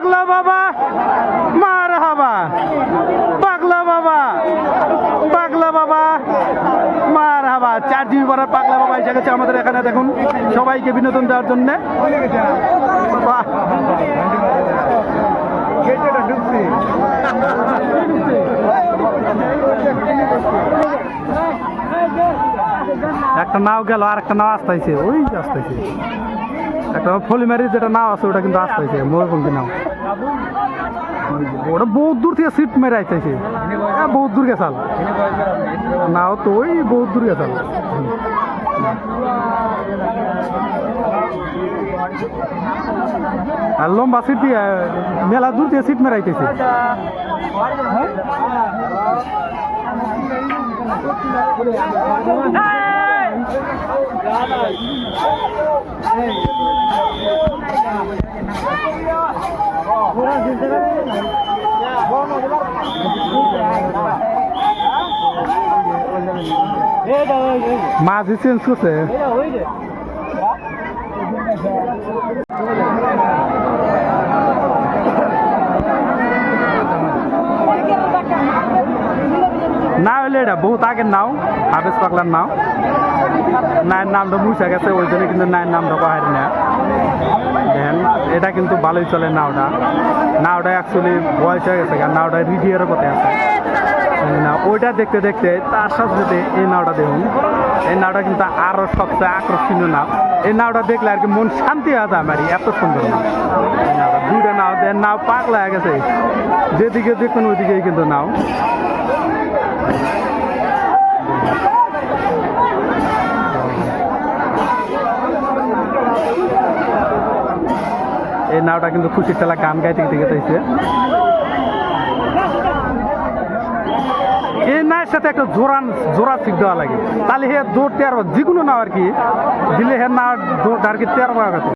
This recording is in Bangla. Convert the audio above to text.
পাগলা বাবা, মার হাবা। পাগলা বাবা পাগলা বাবা, মার হাবা। চার জিবি পরে পাগলা বাবা এসে গেছে আমাদের এখানে, দেখুন, সবাইকে বিনোদন দেওয়ার জন্য। একটা নাও গেল আর একটা নাও আসতেছে ওই আসতেছে একটা ফলিমারি যেটা নাও আছে, ওটা কিন্তু আসতেছে ময়ূরপন্থী নাও। ওটা বহুত দূর থেকে সিট মেরে আইতেছে। হ্যাঁ বহুত দূর গেছাল। নাও তো, ওই বহুত দূর গেছাল। আর লম্বা সিট দিয়ে মেলা দূর থেকে সিট মেরাইতেছে মাঝি চেঞ্জ করছে। না হলে এটা বহুত আগের নাও হাফেজ পাগলার নাও। নায়ের নামটা মুছে গেছে, ওই জন্য কিন্তু নায়ের নামটা পাহাড়ি না দেখেন, এটা কিন্তু ভালোই চলে নাওটা। নাওটা অ্যাকচুয়ালি বয়স হয়ে গেছে নাওটা রিডিয়ারের পথে আছে। না, ওইটা দেখতে দেখতে তার সাথে সাথে এই নাওটা দেখুন। এই নাওটা কিন্তু আরও সবচেয়ে আকর্ষণীয় নাও। এই নাওটা দেখলে আর কি মন শান্তি হয়ে আমার, এত সুন্দর দুইটা নাও, দেন নাও পাগলা হয়ে গেছে। যেদিকে দেখুন, ওইদিকেই কিন্তু নাও। এই নাওটা কিন্তু খুশির ঠেলা গান গাইতে গেতে গেতেছে নায়ের সাথে একটা জোরান জোরা ঠিক দেওয়া লাগে। তাহলে হে দৌড় তেরো যে কোনো না আর কি, দিলে হে না দৌড় আর কি তেরো